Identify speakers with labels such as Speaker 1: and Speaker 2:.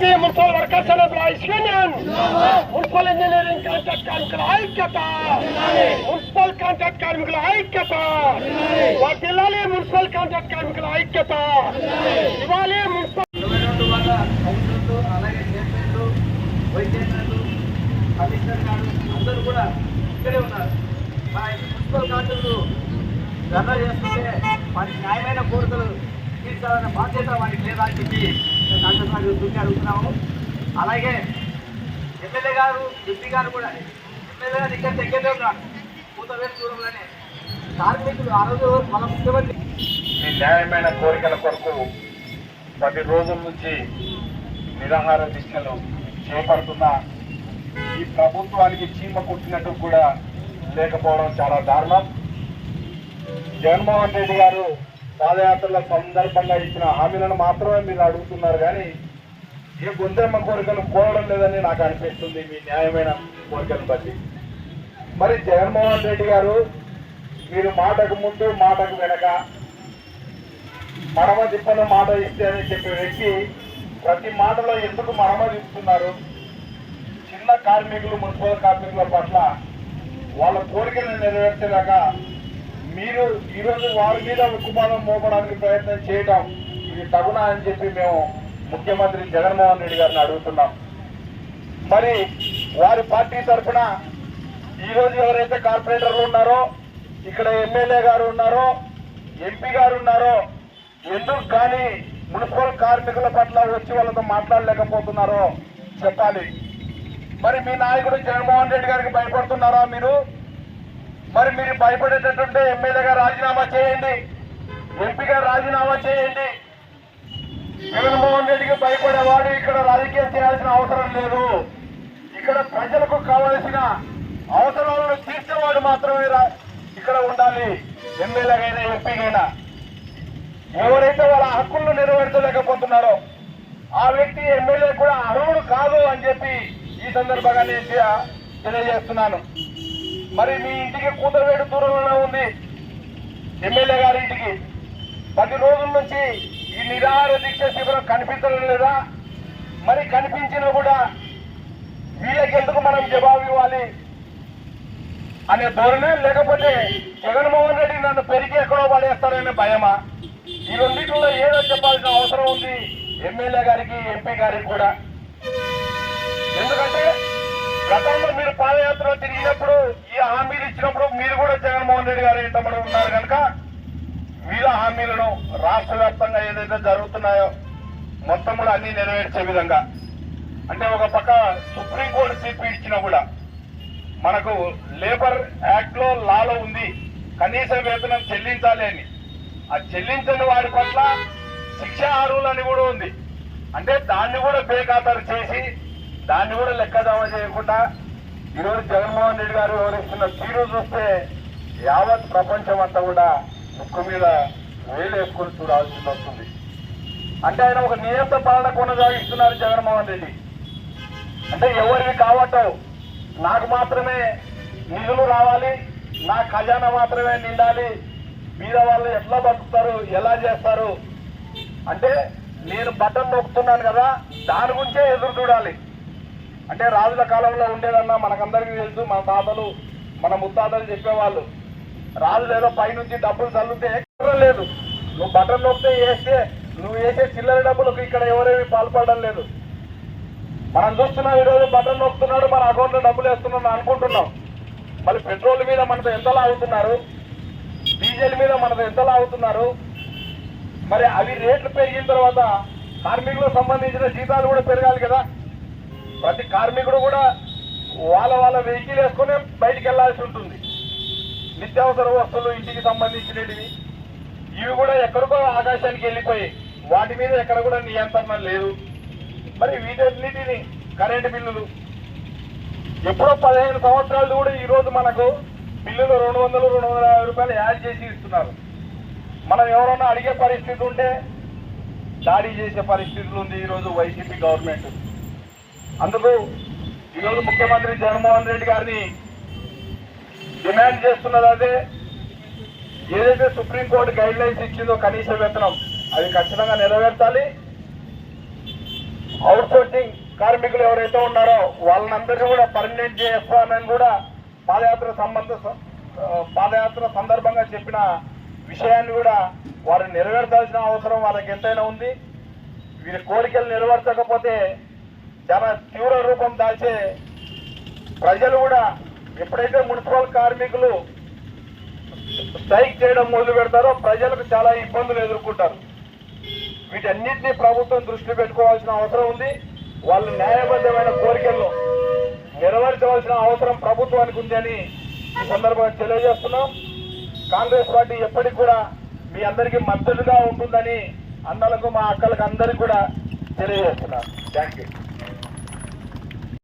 Speaker 1: Municipal workers and employees union municipal engineering contract కార్మికుల ఐక్యత municipal contract కార్మికుల ఐక్యత జిల్లాలే మున్సిపల్ కాంట్రాక్ట్ కార్మికుల ఐక్యత ఇవ్వాలి మున్సిపల్
Speaker 2: అలాగే చైర్మన్లు వైస్ చైర్మన్లు కమిషనర్ గారు అందరూ కూడా ఇక్కడే ఉన్నారు మా మున్సిపల్ కౌన్సిలర్లు ధర్నా చేస్తుంటే వారికి న్యాయమైన కోరికలు తీర్చాలనే బాధ్యత వారికి లేదా అని చెప్పి కాంగ్రెస్ డాక్టర్ దృష్టి అడుగుతున్నాము అలాగే ఎమ్మెల్యే గారు ఎంపీ గారు కూడా ఎమ్మెల్యే గారు ఇక్కడ దగ్గరే ఉన్నారు. కూతవేలు దూరంలోనే కార్మికులు ఆ రోజు మన ముఖ్యమంత్రి
Speaker 3: మీ న్యాయమైన కోరికల కొరకు పది రోజుల నుంచి నిరాహార దీక్షలు చేపడుతున్న ఈ ప్రభుత్వానికి చీమ కుట్టినట్టు కూడా లేకపోవడం చాలా దారుణం. జగన్మోహన్ రెడ్డి గారు పాదయాత్రల సందర్భంగా ఇచ్చిన హామీలను మాత్రమే మీరు అడుగుతున్నారు కానీ ఏ గొంతెమ్మ కోరికలు కోరడం లేదని నాకు అనిపిస్తుంది మీ న్యాయమైన కోరికను బట్టి. మరి జగన్మోహన్ రెడ్డి గారు మీరు మాటకు ముందు మాటకు వెనక మడమ తిప్పను మాట ఇస్తే అని చెప్పే వ్యక్తి ప్రతి మాటలో ఎందుకు మడమ తిప్పుతున్నారు? చిన్న కార్మికులు మున్సిపల్ కార్మికుల పట్ల వాళ్ళ కోరికను నెరవేర్చేలాగా మీరు ఈరోజు వారి మీద ఉక్కుపాదం మోపడానికి ప్రయత్నం చేయడం ఇది తగునా అని చెప్పి మేము ముఖ్యమంత్రి జగన్మోహన్ రెడ్డి గారిని అడుగుతున్నాం. మరి వారి పార్టీ తరఫున ఈరోజు ఎవరైతే కార్పొరేటర్లు ఉన్నారో ఇక్కడ ఎమ్మెల్యే గారు ఉన్నారో ఎంపీ గారు ఉన్నారో ఎందుకు కానీ మున్సిపల్ కార్మికుల పట్ల వచ్చి వాళ్ళతో మాట్లాడలేకపోతున్నారో చెప్పాలి. మరి మీ నాయకుడు జగన్మోహన్ రెడ్డి గారికి భయపడుతున్నారా మీరు? మరి మీరు భయపడేటట్టుంటే ఎమ్మెల్యేగా రాజీనామా చేయండి. ఎంపీగా రాజీనామా చేయండి. జగన్మోహన్ రెడ్డికి భయపడేవాడు ఇక్కడ రాజకీయం చేయాల్సిన అవసరం లేదు. ఇక్కడ ప్రజలకు కావలసిన అవసరాలను తీర్చేవాడు మాత్రమే రా- ఇక్కడ ఉండాలి. ఎమ్మెల్యేగైనా ఎంపీగైనా ఎవరైతే వాళ్ళ హక్కులను నెరవేర్చలేకపోతున్నారో ఆ వ్యక్తి ఎమ్మెల్యే కూడా అర్హుడు కాదు అని చెప్పి ఈ సందర్భంగా నేను తెలియజేస్తున్నాను. మరి మీ ఇంటికి కూతవేడు దూరంలోనే ఉంది. ఎమ్మెల్యే గారి ఇంటికి. పది రోజుల నుంచి ఈ నిరాహార దీక్ష శిబిరం కనిపించడం లేదా? మరి కనిపించినా కూడా వీళ్ళకి ఎందుకు మనం జవాబు ఇవ్వాలి? అనే ధోరణి లేకపోతే జగన్మోహన్ రెడ్డి నన్ను పెరిగి ఎక్కడో పడేస్తారనే భయమా? ఈ రెండింటిలో ఏదో చెప్పాల్సిన అవసరం ఉంది. ఎమ్మెల్యే గారికి ఎంపీ గారికి కూడా. ఎందుకంటే గతంలో మీరు పాదయాత్ర తిరిగినప్పుడు ఈ హామీలు ఇచ్చినప్పుడు మీరు కూడా జగన్మోహన్ రెడ్డి గారు ఇంటమడి ఉన్నారు కనుక మీరు హామీలను రాష్ట్ర వ్యాప్తంగా ఏదైతే జరుగుతున్నాయో మొత్తం కూడా అన్ని నెరవేర్చే విధంగా. అంటే ఒక పక్క సుప్రీంకోర్టు తీర్పు ఇచ్చినా కూడా మనకు లేబర్ యాక్ట్లో లాలో ఉంది. కనీస వేతనం చెల్లించాలి అని. ఆ చెల్లించని వారి పట్ల శిక్ష అర్హులని కూడా ఉంది. అంటే దాన్ని కూడా బేఖాతరు చేసి దాన్ని కూడా లెక్కదామ చేయకుండా ఈరోజు జగన్మోహన్ రెడ్డి గారు వివరిస్తున్న తీరు చూస్తే యావత్ ప్రపంచం అంతా కూడా ముక్కు మీద వేలేసుకొని చూడాల్సి వస్తుంది. అంటే ఆయన ఒక నియంత పాలన కొనసాగిస్తున్నారు జగన్మోహన్ రెడ్డి. అంటే ఎవరివి కావటం నాకు మాత్రమే నిధులు రావాలి నా ఖజానా మాత్రమే నిండాలి. మీద వాళ్ళు ఎట్లా బతుకుతారు ఎలా చేస్తారు? అంటే నేను బటన్ నొక్కుతున్నాను కదా దాని గురించే ఎదురు చూడాలి. అంటే రాజుల కాలంలో ఉండేదన్నా మనకందరికీ తెలుసు మన తాతలు మన ముత్తాతలు చెప్పేవాళ్ళు. రాజులు ఏదో పైనుంచి డబ్బులు చల్లుతే ఎక్కడ లేదు. నువ్వు బటన్ నొక్కితే వేస్తే నువ్వు వేసే చిల్లర డబ్బులకు ఇక్కడ ఎవరేమి పాల్పడడం లేదు. మనం చూస్తున్నాం ఈరోజు బటన్ నొక్కుతున్నాడు మన అకౌంట్లో డబ్బులు వేస్తున్నాం అనుకుంటున్నాం. మళ్ళీ పెట్రోల్ మీద మనతో ఎంత లాగుతున్నారు? డీజిల్ మీద మనతో ఎంత లాగుతున్నారు? మరి అవి రేట్లు పెరిగిన తర్వాత కార్మికులకు సంబంధించిన జీతాలు కూడా పెరగాలి కదా. ప్రతి కార్మికుడు కూడా వాళ్ళ వాళ్ళ వెహికల్ వేసుకునే బయటికి వెళ్ళాల్సి ఉంటుంది. నిత్యావసర వస్తువులు ఇంటికి సంబంధించినవి ఇవి కూడా ఎక్కడికో ఆకాశానికి వెళ్ళిపోయి వాటి మీద ఎక్కడ కూడా నియంత్రణ లేదు. మరి వీటన్నిటిని కరెంటు బిల్లులు. ఎప్పుడో పదిహేను సంవత్సరాలు కూడా ఈరోజు మనకు బిల్లులు రెండు వందలు రెండు వందల యాభై రూపాయలు యాడ్ చేసి ఇస్తున్నారు. మనం ఎవరన్నా అడిగే పరిస్థితి ఉంటే దాడి చేసే పరిస్థితులు ఉంది ఈరోజు వైసీపీ గవర్నమెంట్. అందుకు ఈరోజు ముఖ్యమంత్రి జగన్మోహన్ రెడ్డి గారిని డిమాండ్ చేస్తున్నది అదే. ఏదైతే సుప్రీంకోర్టు గైడ్ లైన్స్ ఇచ్చిందో కనీస వేతనం అది ఖచ్చితంగా నెరవేర్చాలి. అవుట్ సోర్సింగ్ కార్మికులు ఎవరైతే ఉన్నారో వాళ్ళందరినీ కూడా పర్మనెంట్ చేస్తానని కూడా పాదయాత్ర సంబంధ పాదయాత్ర సందర్భంగా చెప్పిన విషయాన్ని కూడా వారు నెరవేర్చాల్సిన అవసరం వాళ్ళకి ఎంతైనా ఉంది. వీరి కోరికలు నెరవేర్చకపోతే చాలా తీవ్ర రూపం దాల్చే ప్రజలు కూడా ఎప్పుడైతే మున్సిపల్ కార్మికులు స్ట్రైక్ చేయడం మొదలు పెడతారో ప్రజలకు చాలా ఇబ్బందులు ఎదుర్కొంటారు. వీటన్నిటిని ప్రభుత్వం దృష్టి పెట్టుకోవాల్సిన అవసరం ఉంది. వాళ్ళ న్యాయబద్ధమైన కోరికలను నెరవేర్చవలసిన అవసరం ప్రభుత్వానికి ఉంది అని ఈ సందర్భంగా తెలియజేస్తున్నాం. కాంగ్రెస్ పార్టీ ఎప్పటికి కూడా మీ అందరికీ మద్దతుగా ఉంటుందని అన్నలకు మా అక్కలకు అందరికీ కూడా తెలియజేస్తున్నాం. Thank you.